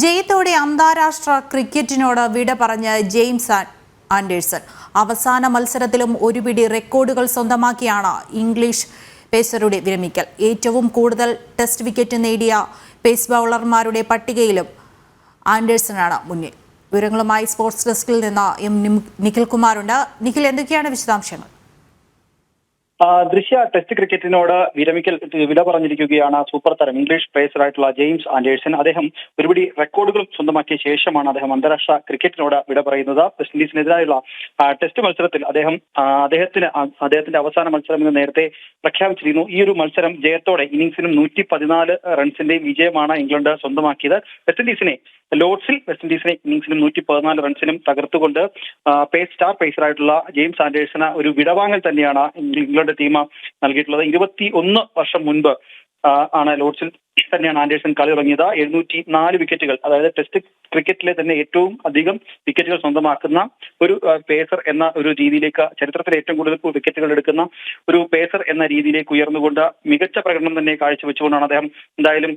ജയത്തോടെ അന്താരാഷ്ട്ര ക്രിക്കറ്റിനോട് വിട പറഞ്ഞ് ജെയിംസ് ആൻഡേഴ്സൺ. അവസാന മത്സരത്തിലും ഒരു പിടി റെക്കോർഡുകൾ സ്വന്തമാക്കിയാണ് ഇംഗ്ലീഷ് പേസറുടെ വിരമിക്കൽ. ഏറ്റവും കൂടുതൽ ടെസ്റ്റ് വിക്കറ്റ് നേടിയ പേസ് ബൗളർമാരുടെ പട്ടികയിലും ആൻഡേഴ്സണാണ് മുന്നിൽ. വിവരങ്ങളുമായി സ്പോർട്സ് ഡെസ്കിൽ നിന്ന് എം നിഖിൽ കുമാറുണ്ട്. നിഖിൽ എന്തൊക്കെയാണ് വിശദാംശങ്ങൾ? ദൃശ്യ ടെസ്റ്റ് ക്രിക്കറ്റിനോട് വിരമിക്കൽ വില പറഞ്ഞിരിക്കുകയാണ് സൂപ്പർ താരം ഇംഗ്ലീഷ് പ്ലേസറായിട്ടുള്ള ജെയിംസ് ആൻഡേഴ്സൺ. അദ്ദേഹം ഒരുപിടി റെക്കോർഡുകളും സ്വന്തമാക്കിയ ശേഷമാണ് അദ്ദേഹം അന്താരാഷ്ട്ര ക്രിക്കറ്റിനോട് വിട പറയുന്നത്. വെസ്റ്റ് ഇൻഡീസിനെതിരായുള്ള ടെസ്റ്റ് മത്സരത്തിൽ അദ്ദേഹം അദ്ദേഹത്തിന് അദ്ദേഹത്തിന്റെ അവസാന മത്സരം എന്ന് നേരത്തെ പ്രഖ്യാപിച്ചിരുന്നു ഈ ഒരു മത്സരം ജയത്തോടെ ഇന്നിംഗ്സിനും നൂറ്റി പതിനാല് റൺസിന്റെ വിജയമാണ് ഇംഗ്ലണ്ട് സ്വന്തമാക്കിയത്. വെസ്റ്റ് ഇൻഡീസിനെ ലോർഡ്സിൽ വെസ്റ്റ് ഇൻഡീസിനെ ഇന്നിംഗ്സിനും നൂറ്റി പതിനാല് റൺസിനും തകർത്തുകൊണ്ട് പേ സ്റ്റാർ പേസറായിട്ടുള്ള ജെയിംസ് ആൻഡേഴ്സന് ഒരു വിടവാങ്ങൽ തന്നെയാണ് ഇംഗ്ലണ്ട് ടീം നൽകിയിട്ടുള്ളത്. ഇരുപത്തി ഒന്ന് വർഷം മുൻപ് ആണ് ലോർഡ്സിൽ തന്നെയാണ് ആൻഡേഴ്സൺ കളി തുടങ്ങിയത്. എഴുന്നൂറ്റി നാല് വിക്കറ്റുകൾ അതായത് ടെസ്റ്റ് ക്രിക്കറ്റിലെ തന്നെ ഏറ്റവും അധികം വിക്കറ്റുകൾ സ്വന്തമാക്കുന്ന ഒരു പേസർ എന്ന ഒരു രീതിയിലേക്ക് ചരിത്രത്തിൽ ഏറ്റവും കൂടുതൽ വിക്കറ്റുകൾ എടുക്കുന്ന ഒരു പേസർ എന്ന രീതിയിലേക്ക് ഉയർന്നുകൊണ്ട് മികച്ച പ്രകടനം തന്നെ കാഴ്ചവെച്ചുകൊണ്ടാണ് അദ്ദേഹം എന്തായാലും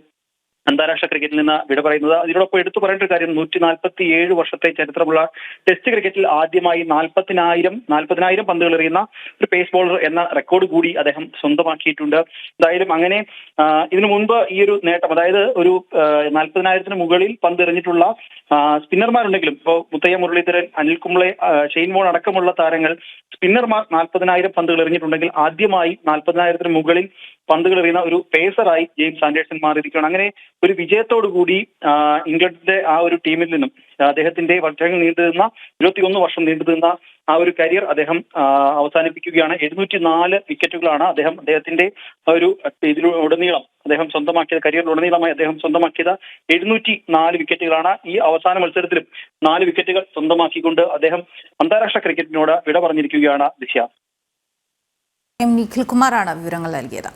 അന്താരാഷ്ട്ര ക്രിക്കറ്റിൽ നിന്ന് വിട പറയുന്നത്. ഇതിനോടൊപ്പം എടുത്തു പറയേണ്ട ഒരു കാര്യം നൂറ്റി നാൽപ്പത്തി ഏഴ് വർഷത്തെ ചരിത്രമുള്ള ടെസ്റ്റ് ക്രിക്കറ്റിൽ ആദ്യമായി നാൽപ്പതിനായിരം നാൽപ്പതിനായിരം പന്തുകൾ എറിയുന്ന ഒരു പേസ് ബോളർ എന്ന റെക്കോർഡ് കൂടി അദ്ദേഹം സ്വന്തമാക്കിയിട്ടുണ്ട്. എന്തായാലും അങ്ങനെ ഇതിനു മുൻപ് ഈ ഒരു നേട്ടം അതായത് ഒരു നാൽപ്പതിനായിരത്തിന് മുകളിൽ പന്ത് എറിഞ്ഞിട്ടുള്ള സ്പിന്നർമാരുണ്ടെങ്കിലും ഇപ്പോൾ മുത്തയ്യ മുരളീധരൻ അനിൽ കുംബ്ലെ ഷെയ്ൻ മോൺ അടക്കമുള്ള താരങ്ങൾ സ്പിന്നർമാർ നാൽപ്പതിനായിരം പന്തുകൾ എറിഞ്ഞിട്ടുണ്ടെങ്കിൽ ആദ്യമായി നാൽപ്പതിനായിരത്തിന് മുകളിൽ പന്തുകൾ എറിയുന്ന ഒരു പേസറായി ജെയിംസ് ആൻഡേഴ്സൺ മാറിയിരിക്കുകയാണ്. അങ്ങനെ ഒരു വിജയത്തോടു കൂടി ആ, ഇംഗ്ലണ്ടിന്റെ ആ ഒരു ടീമിൽ നിന്നും അദ്ദേഹത്തിന്റെ വർഷങ്ങൾ നീണ്ടു നീണ്ടുനിന്ന ഇരുപത്തിയൊന്ന് വർഷം നീണ്ടു നിന്ന ആ ഒരു കരിയർ അദ്ദേഹം അവസാനിപ്പിക്കുകയാണ്. എഴുന്നൂറ്റി നാല് വിക്കറ്റുകളാണ് അദ്ദേഹം അദ്ദേഹത്തിന്റെ ഒരു ഇതിലുടനീളം അദ്ദേഹം സ്വന്തമാക്കിയത് കരിയറിലുടനീളമായി അദ്ദേഹം സ്വന്തമാക്കിയത് എഴുന്നൂറ്റി നാല് വിക്കറ്റുകളാണ്. ഈ അവസാന മത്സരത്തിലും നാല് വിക്കറ്റുകൾ സ്വന്തമാക്കിക്കൊണ്ട് അദ്ദേഹം അന്താരാഷ്ട്ര ക്രിക്കറ്റിനോട് വിട പറഞ്ഞിരിക്കുകയാണ് ദിശ. എം നിഖിൽ കുമാറാണ് വിവരങ്ങൾ നൽകിയത്.